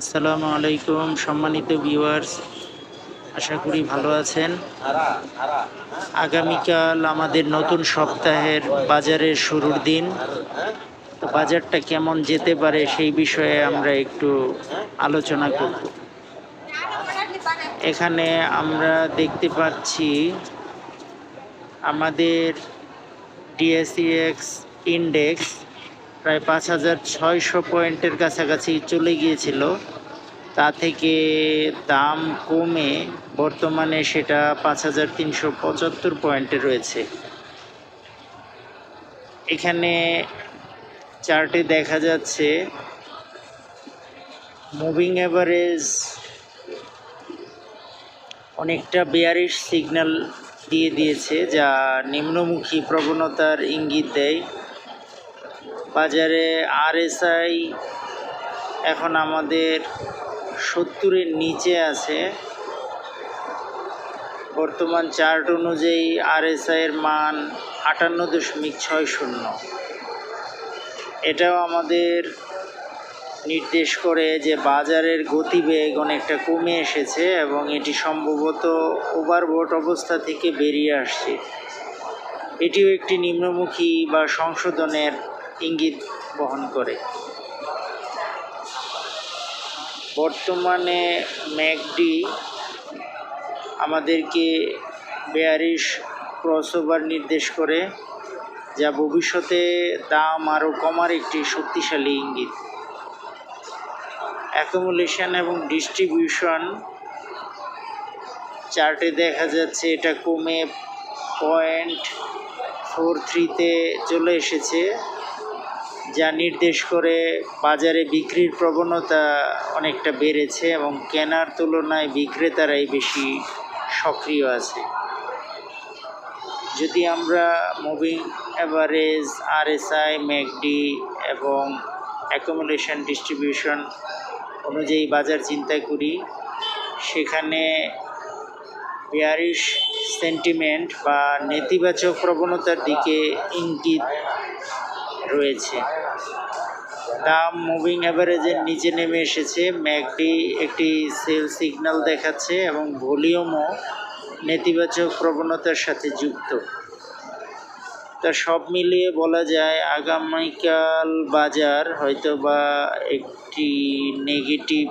আসসালামু আলাইকুম, সম্মানিত ভিউয়ার্স, আশা করি ভালো আছেন। আগামীকাল আমাদের নতুন সপ্তাহের বাজারের শুরুর দিন। তো বাজারটা কেমন যেতে পারে সেই বিষয়ে আমরা একটু আলোচনা করব। এখানে আমরা দেখতে পাচ্ছি আমাদের ডিএসইএক্স ইন্ডেক্স প্রায় পাঁচ হাজার ছয়শো পয়েন্টের কাছাকাছি চলে গিয়েছিল। তা থেকে দাম কমে বর্তমানে সেটা পাঁচ হাজার তিনশো পঁচাত্তর পয়েন্টে রয়েছে। এখানে চার্টে দেখা যাচ্ছে মুভিং অ্যাভারেজ অনেকটা বেয়ারিশ সিগন্যাল দিয়ে দিয়েছে, যা নিম্নমুখী প্রবণতার ইঙ্গিত দেয়। বাজারে আরএসআই এখন আমাদের সত্তরের নিচে আছে। বর্তমান চার্ট অনুযায়ী আরএসআই এর মান আটান্ন দশমিক ছয় শূন্য। এটাও আমাদের নির্দেশ করে যে বাজারের গতিবেগ অনেকটা কমে এসেছে এবং এটি সম্ভবত ওভারবোট অবস্থা থেকে বেরিয়ে আসছে। এটিও একটি নিম্নমুখী বা সংশোধনের ইঙ্গিত বহন করে। বর্তমানে ম্যাকডি আমাদেরকে বেয়ারিশ ক্রসওভার নির্দেশ করে, যা ভবিষ্যতে দাম আরও কমার একটি শক্তিশালী ইঙ্গিত। অ্যাকুমুলেশন এবং ডিস্ট্রিবিউশন চার্টে দেখা যাচ্ছে, এটা কমে পয়েন্ট ফোর থ্রিতে চলে এসেছে। যা নির্দেশ করে বাজারে বিক্রির প্রবণতা অনেকটা বেড়েছে এবং কেনার তুলনায় বিক্রেতারাই বেশি সক্রিয় আছে। যদি আমরা মুভিং অ্যাভারেজ আরএসআই ম্যাকডি এবং অ্যাকোমোডেশন ডিস্ট্রিবিউশন অনুযায়ী বাজার চিন্তা করি, সেখানে বেয়ারিশ সেন্টিমেন্ট বা নেতিবাচক প্রবণতার দিকে ইঙ্গিত রয়েছে। দাম মুভিং অ্যাভারেজের নিচে নেমে এসেছে। ম্যাকডি একটি সেল সিগন্যাল দেখাচ্ছে এবং ভলিউমও নেতিবাচক প্রবণতার সাথে যুক্ত। তা সব মিলিয়ে বলা যায়, আগামীকাল বাজার হয়তো বা একটি নেগেটিভ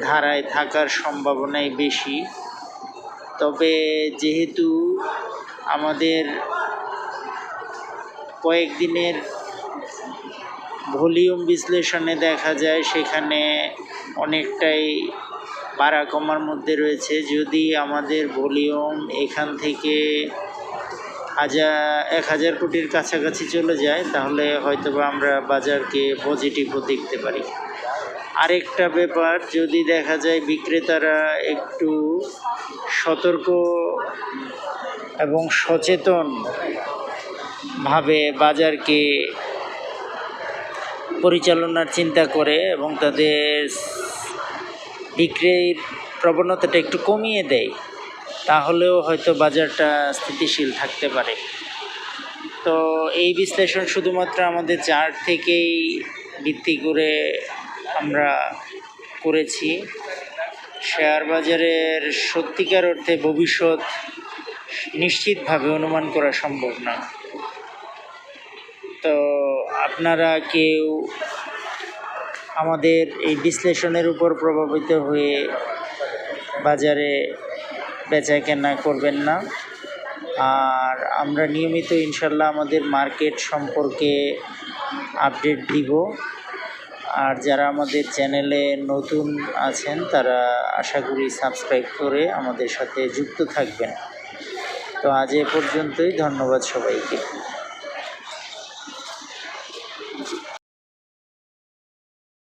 ধারায় থাকার সম্ভাবনাই বেশি। তবে যেহেতু আমাদের কয়েকদিনের ভলিউম বিশ্লেষণে দেখা যায় সেখানে অনেকটাই বাড়া কমার মধ্যে রয়েছে। যদি আমাদের ভলিউম এখান থেকে হাজার, এক হাজার কোটির কাছাকাছি চলে যায়, তাহলে হয়তোবা আমরা বাজারকে পজিটিভও দেখতে পারি। আরেকটা ব্যাপার, যদি দেখা যায় বিক্রেতারা একটু সতর্ক এবং সচেতন ভাবে বাজারকে পরিচালনার চিন্তা করে এবং তাদের বিক্রির প্রবণতাটা একটু কমিয়ে দেয়, তাহলেও হয়তো বাজারটা স্থিতিশীল থাকতে পারে। তো এই বিশ্লেষণ শুধুমাত্র আমাদের চার্ট থেকেই ভিত্তি করে আমরা করেছি। শেয়ার বাজারের সত্যিকার অর্থে ভবিষ্যৎ নিশ্চিতভাবে অনুমান করা সম্ভব না। আপনারা কেউ আমাদের এই বিশ্লেষণের উপর প্রভাবিত হয়ে বাজারে বেচা কেনা করবেন না। আর আমরা নিয়মিত ইনশাল্লাহ আমাদের মার্কেট সম্পর্কে আপডেট দিব। আর যারা আমাদের চ্যানেলে নতুন আছেন, তারা আশা করি সাবস্ক্রাইব করে আমাদের সাথে যুক্ত থাকবেন। তো আজ এ পর্যন্তই, ধন্যবাদ সবাইকে।